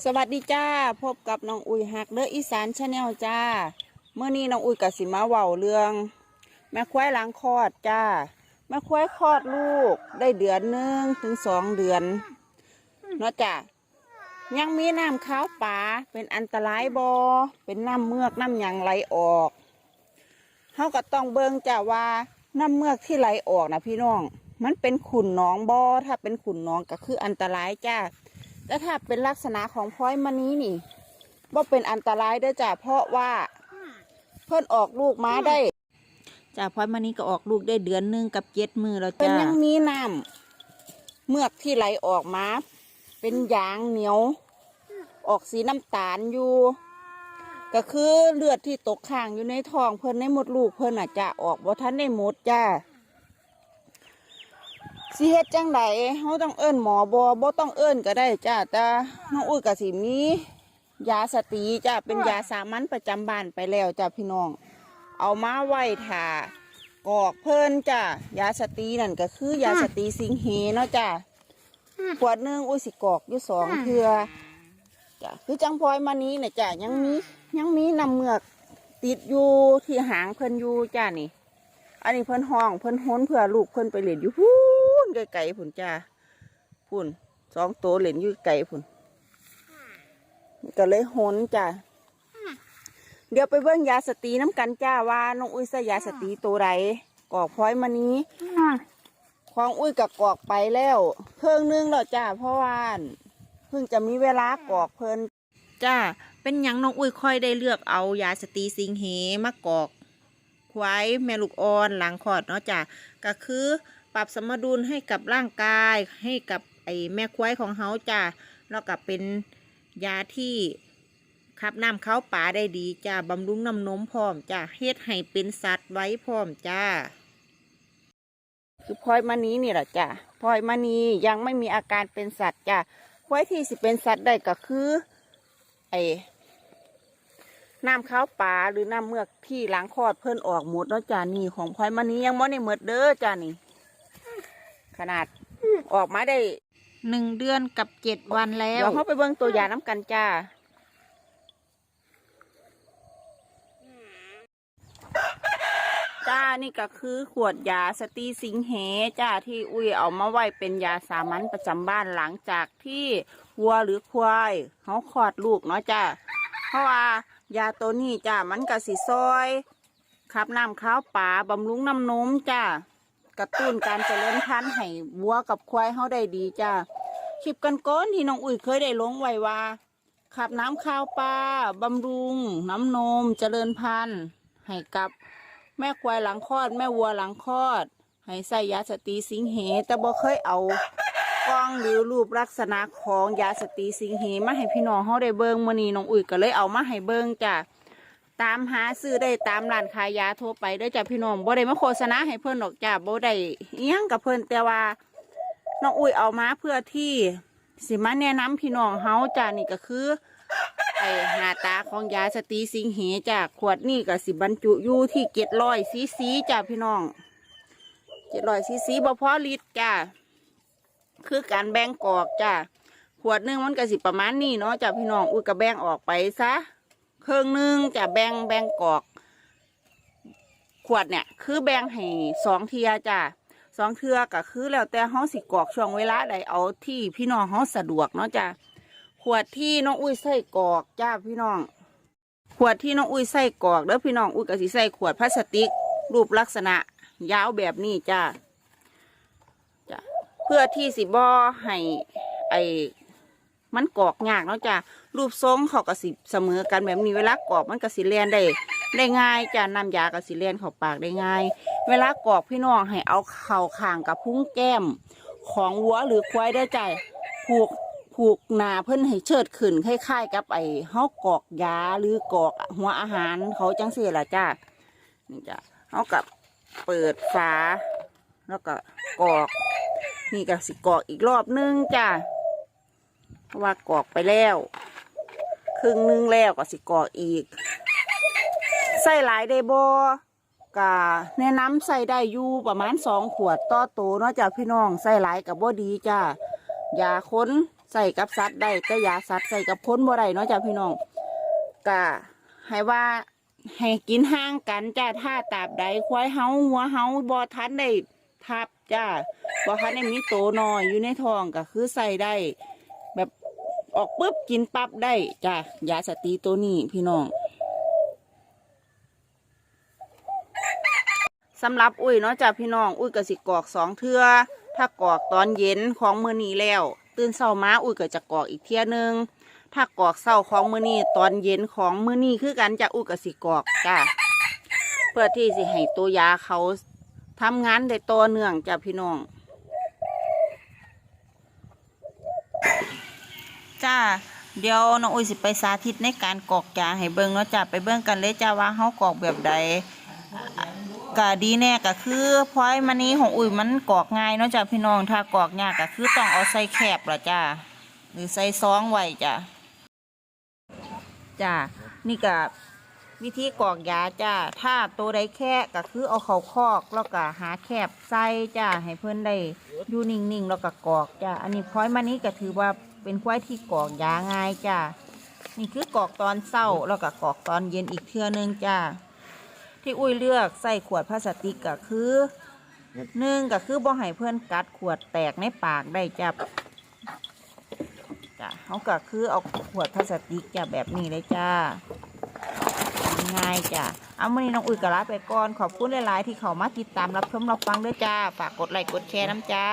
สวัสดีจ้า พบกับน้องอุ้ยฮักเด้ออีสานชาแนลจ้าเมื่อนี้น้องอุ้ยกับสิมาเว้าเรื่อง แม่ควายหล้างคลอดจ้า แม่ควายคลอดลูกได้เดือนหนึ่งถึงสองเดือนเนาะจ้ายังมีน้ำข้าวปลาเป็นอันตรายบอเป็นน้ำเมือกน้ำหยังไหลออกเขาก็ต้องเบิ่งจ้าว่าน้ำเมือกที่ไหลออกนะพี่น้อง มันเป็นขุนหน้องบอถ้าเป็นขุนหน้องก็คืออันตรายจ้า แต่ถ้าเป็นลักษณะของพลอยมันนี้นี่ว่าเป็นอันตรายเด้อจ้ะเพราะว่าเพิ่นออกลูกมาได้จ้ะพลอยมันนี้ก็ออกลูกได้เดือนหนึงกับเจ็ดมือแล้วจ้ะเป็นยังมีน้ำเมือกที่ไหลออกมา เป็นยางเหนียว ออกสีน้ำตาลอยู่ ก็คือเลือดที่ตกค้างอยู่ในท้องเพิ่นในหมดลูกเพิ่นอาจจะออกบ่ทันได้หมดจ้า สิเฮ็ดจังไดเฮาต้องเอิ้นหมอบ่บ่ต้องเอิ้นก็ได้จ้าแต่น้องอุ้ยก็สิมียาสตรีจ้าเป็นยาสามัญประจำบ้านไปแล้วจ้าพี่น้อง เอามาไว้ถ่ากอกเพิ่นจ้ายาสตรีนั่นก็คือยาสตรีสิงเหเนาะจ้าขวดหนึงอุ้ยสิกอกอยู่สองเทื่อจ้าคือจังพลอยมานี้เนี่ยจ้ายังมียังมีน้ำเมือกติดอยู่ที่หางเพิ่นอยู่จ้านี่ อันนี้เพิ่นห้องเพิ่นห้นเพื่อลูกเพิ่นไปเล่นอยู่พูน ไกลๆพุ่นจ้าพุ่นสองตัวเล่นอยู่ไกลพุ่นก็เลยหนจ้าเดี๋ยวไปเบิ่งยาสตีน้ำกันจ้าว่าน้องอุ้ยใส่ยาสตีตัวใดกอกพร้อยมานี้ของอุ้ยกับกอกไปแล้ว เพิ่งนึงแล้วจ้าเพราะว่าเพิ่งจะมีเวลากอกเพิ่นจ้าเป็นยังน้องอุ้ยค่อยได้เลือกเอายาสตีสิงเหมากอกควายแม่ลูกอ่อนหลังคลอดเนาะจ้ะก็คือ ปรับสมดุลให้กับร่างกาย ให้กับไอแม่ควายของเขาจ้ะแล้วก็เป็นยาที่ขับน้ำเข้าป่าได้ดีจ้ะบำรุงน้ำนมพร้อมจ้ะเฮ็ดให้เป็นสัตว์ไว้พร้อมจ้า คือพลอยมานี้นี่แหละจ้ะพลอยมานียังไม่มีอาการเป็นสัตว์จ้ะควายที่สิเป็นสัตว์ได้ก็คือไอน้ำข้าวปลาหรือน้ำเมือกที่ล้างคลอดเพิ่นออกหมดแล้วจ้านี่ของพลอยมันนี้ยังไม่ได้หมดเด้อจ้านี่ ขนาดออกมาได้หนึ่งเดือนกับเจ็ดวันแล้ว เดี๋ยวเขาไปเบิ่งตัวอย่างน้ำกันจ้า จ้านี่ก็คือขวดยาสตีสิงเหจ้าที่อุ้ยเอามาไว้เป็นยาสามัญประจำบ้านหลังจากที่วัวหรือควายเขาคลอดลูกเนาะจ้าเพราะว่ายาตัวนี้จ้ามันกะสิซอยขับน้ำข้าวปลาบำรุงน้ำนมจ้าก ระตุ้นการเจริญพันธุ์ให้วัวกับควายเขาได้ดีจ้าคลิปกันก้อนที่น้องอุ้ยเคยได้ลงไว้ว่าขับน้ำข้าวปลาบำรุง น้ำนมเจริญพันธุ์ให้กับแม่ควายหลังคลอด แม่วัวหลังคลอด ให้ใส่ยาสตรีสิงเหแต่บ่เคยเอากล้องหรือรูปลักษณะของยาสตรีสิงเหมาให้พี่น้องเขาได้เบิ่งมื้อนี้น้องอุ้ยก็เลยเอามาให้เบิ่งจ้ะ ตามหาซื้อได้ตามร้านขายยาทั่วไปเด้อจ้ะพี่น้องบ่ได้มาโฆษณาให้เพิ่อนดอกจ้ะบ่ได้อิหยังกับเพิ่อนแต่ว่าน้องอุ้ยเอามาเพื่อที่สิมาแนะนำพี่น้องเฮาจ้ะนี่ก็คือไอหน้าตาของยาสตรีสิงเหจ้ะขวดนี่ก็สิบรรจุอยู่ที่700ซีซีจ้ะพี่น้อง700ซีซีบ่พอลิตรจ้ะคือการแบ่งกอกจ้ะขวดหนึงมันก็สิประมาณนี้เนาะจ้ะพี่น้องอุ้ยก็แบ่งออกไปซะ เครื่องหนึงจะแบ่งแบ่งกอก ขวดเนี่ย คือแบ่งให้สองเทียจ้ะสองเทือก็คือแล้วแต่เฮาสิกอกช่วงเวลาใดเอาที่พี่น้องเฮาสะดวกเนาะจ้ะขวดที่น้องอุ้ยใส่กอกจ้าพี่น้อง ขวดที่น้องอุ้ยใส่กอกแล้วพี่น้องอุ้ยก็สิใส่ขวดพลาสติก รูปลักษณะ ยาวแบบนี้จ้าจ้ะเพื่อที่สิบอให้ไอ มันกอกยากเนาะจ้ะรูปทรงเขาก็สิเสมอกันแบบนี้เวลากอกมันก็สิเลียนได้ได้ง่ายจ้ะน้ำยาก็สิเลียนเข้าปากได้ง่าย เวลากอกพี่น้องให้เอาเข่าข้างกับพุ้งแก้ม ของวัวหรือควายได้อจ้ะผูกผูกหนาเพิ่อนให้เชิดขึ้นคล้ายๆ กับไอ้เฮากอกยาหรือกอกหัวอาหารเขาจังเสียละจ้ะนี่จ้ะเฮากับเปิดฝาแล้วก็กอก นี่ก็สิกอกอีกรอบนึงจ้าะ ว่ากอกไปแล้ว ครึ่งนึงแล้วก็สิกอกอีก ใส่หลายได้บอกะแนะนำใส่ได้อยู่ประมาณสองขวดต่อโตเนาะจ้ะพี่น้องใส่หลายกับบ่ดีจ้ะยาค้นใส่กับสัตว์ได้แต่ยาสัตว์ใส่กับคนบ่ได้เนาะจ้าพี่น้องก็ให้ว่าให้กินห่างกันจ้าถ้าตาบใดควายเฮาหัวเฮาบ่ทันได้ทับจ้าบ่ทันได้มีโตน้อยอยู่ในท้องก็คือใส่ได้ ออกปุ๊บกินปั๊บได้จ้ายาสตีตัวนี้พี่น้องสำหรับอุ้ยเนาะจ้าพี่น้องอุ้ยก็สิกอกสองเทือถ้ากอกตอนเย็นของมือนี้แล้ว ตื่นเช้ามาอุ้ยก็จะกอกอีกเที่ยนึงถ้ากอกเช้าของมือนี้ตอนเย็นของมือนี้คือกันจะอุ้ยก็สิกอกจ้าเพื่อที่สิให้ตัวยาเขาทำงานได้ต่อเนื่องจ้าพี่น้อง จ้า เดี๋ยวน้องอุ้ยสิไปสาธิตในการกรอกยาให้เบิ่งเนาะจ้าไปเบิ่งกันเลยจ้าว่าเฮากรอกแบบใดก็ดีแน่ก็คือพลอยมันนี้ของอุ้ยมันกรอกง่ายเนาะจ้าพี่น้องถ้ากรอกยากก็คือต้องเอาใส่แคบล่ะจ้าหรือใส่ซองไว้จ้าจ้านี่ก็วิธีกรอกยาจ้าถ้าตัวใดแค่ก็คือเอาเขาคอกแล้วก็หาแคบใส่จ้าให้เพื่อนได้อยู่นิ่งๆแล้วก็กรอกจ้าอันนี้พลอยมันนี้ก็ถือว่า เป็นควายที่กรอกยาง่ายจ้านี่คือกรอกตอนเช้าแล้วก็กรอกตอนเย็นอีกเทื่อนึงจ้าที่อุ้ยเลือกใส่ขวดพลาสติกก็คือหนึ่งก็คือบ่ให้เพื่อนกัดขวดแตกในปากได้จับจ้ะเขาก็คือเอาขวดพลาสติกจ้ะแบบนี้เลยจ้าง่ายจ้ะเอาวันนี้น้องอุ้ยก็ลาไปก่อนขอบคุณหลาย ๆ ที่เขามาติดตามรับชมรับฟังด้วยจ้า ฝากกดไลค์กดแชร์น้ำจ้า